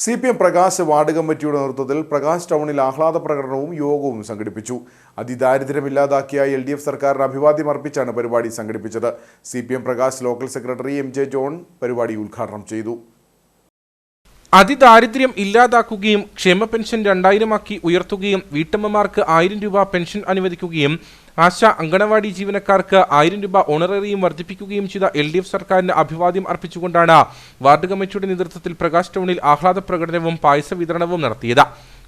C P M Prakash ward കമ്മിറ്റിയുടെ നേതൃത്വത്തിൽ പ്രകാശ് ടൗണിൽ ആഹ്ലാദ പ്രകടനവും യോഗവും സംഘടിപ്പിച്ചു. അതിദാരിദ്ര്യം ഇല്ലാതാക്കിയ എൽ ഡി എഫ് സർക്കാരിന് അഭിവാദ്യം അർപ്പിച്ചാണ് പരിപാടി സംഘടിപ്പിച്ചത്. C P M Prakash local secretary M J John പരിപാടി ഉദ്ഘാടനം ചെയ്തു. അതിദാരിദ്ര്യം ഇല്ലാതാക്കുകയും ക്ഷേമ പെൻഷൻ രണ്ടായിരമാക്കി ഉയർത്തുകയും വീട്ടമ്മമാർക്ക് ആയിരം രൂപ പെൻഷൻ അനുവദിക്കുകയും ആശ അങ്കണവാടി ജീവനക്കാർക്ക് ആയിരം രൂപ ഓണററിയും വർദ്ധിപ്പിക്കുകയും ചെയ്ത എൽ ഡി എഫ് സർക്കാരിന് അഭിവാദ്യം അർപ്പിച്ചുകൊണ്ടാണ് വാർഡ് കമ്മിറ്റിയുടെ നേതൃത്വത്തിൽ പ്രകാശ് ടൗണിൽ ആഹ്ലാദ പ്രകടനവും പായസ വിതരണവും നടത്തിയത്.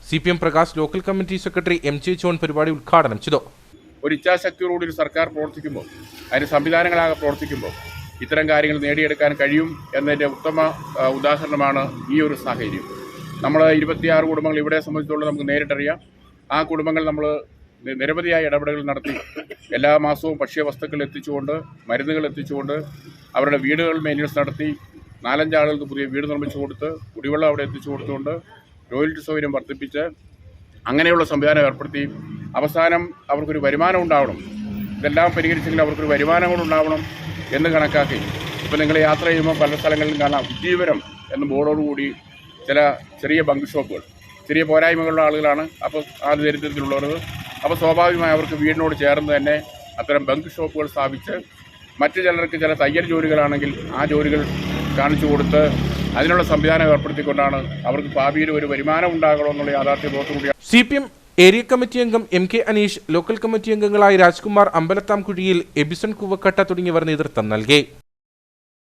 C P M Prakash local committee secretary M J John പരിപാടി ഉദ്ഘാടനം ചെയ്തു. ഒരു ഇച്ഛാശക്തിയോടുകൂടി ഒരു സർക്കാർ പ്രവർത്തിക്കുമ്പോൾ അതിന് സംവിധാനങ്ങളാകെ പ്രവർത്തിക്കുമ്പോൾ ഇത്തരം കാര്യങ്ങൾ നേടിയെടുക്കാൻ കഴിയും എന്നതിന്റെ ഉത്തമ ഉദാഹരണമാണ് ഈ ഒരു സാഹചര്യം. നമ്മൾ ഇരുപത്തിയാറ് കുടുംബങ്ങൾ ഇവിടെ സംബന്ധിച്ചുള്ള നമുക്ക് നേരിട്ടറിയാം. ആ കുടുംബങ്ങൾ നമ്മൾ നിരവധിയായ ഇടപെടലുകൾ നടത്തി. എല്ലാ മാസവും ഭക്ഷ്യവസ്തുക്കൾ എത്തിച്ചുകൊണ്ട് മരുന്നുകൾ എത്തിച്ചുകൊണ്ട് അവരുടെ വീടുകൾ മെയിന്റനൻസ് നടത്തി നാലഞ്ചാളുകൾക്ക് പുതിയ വീട് നിർമ്മിച്ചു കൊടുത്ത് കുടിവെള്ളം അവിടെ എത്തിച്ചു കൊടുത്തുകൊണ്ട് ടോയ്ലറ്റ് സൗകര്യം വർദ്ധിപ്പിച്ച് അങ്ങനെയുള്ള സംവിധാനം ഏർപ്പെടുത്തി. അവസാനം അവർക്കൊരു വരുമാനം ഉണ്ടാവണം. ഇതെല്ലാം പരിഹരിച്ചെങ്കിൽ അവർക്കൊരു വരുമാനം ഉണ്ടാവണം. എന്ന് കണക്കാക്കി. ഇപ്പോൾ നിങ്ങൾ യാത്ര ചെയ്യുമ്പോൾ പല സ്ഥലങ്ങളിലും കാണാം. ഉജ്ജീവനം എന്ന ബോർഡോടുകൂടി ചില ചെറിയ ബങ്ക് ഷോപ്പുകൾ ചെറിയ പോരായ്മകളുള്ള ആളുകളാണ് അപ്പോൾ ആ ദരിദ്രത്തിലുള്ളവർ. അപ്പോൾ സ്വാഭാവികമായി അവർക്ക് വീടിനോട് ചേർന്ന് തന്നെ അത്തരം ബങ്ക് ഷോപ്പുകൾ സ്ഥാപിച്ച് മറ്റു ചിലർക്ക് ചില തയ്യൽ ജോലികളാണെങ്കിൽ ആ ജോലികൾ കാണിച്ചു കൊടുത്ത് അതിനുള്ള സംവിധാനം ഏർപ്പെടുത്തിക്കൊണ്ടാണ് അവർക്ക് ഭാവിയിൽ ഒരു വരുമാനം ഉണ്ടാകണമെന്നുള്ള യാഥാർത്ഥ്യബോധത്തോടുകൂടി C P M area committee അംഗം M K Anish local committee അംഗങ്ങളായ രാജ്കുമാർ അമ്പലത്താംകുഴിയിൽ എബിസൺ കുവക്കട്ട തുടങ്ങിയവർ നേതൃത്വം നൽകി.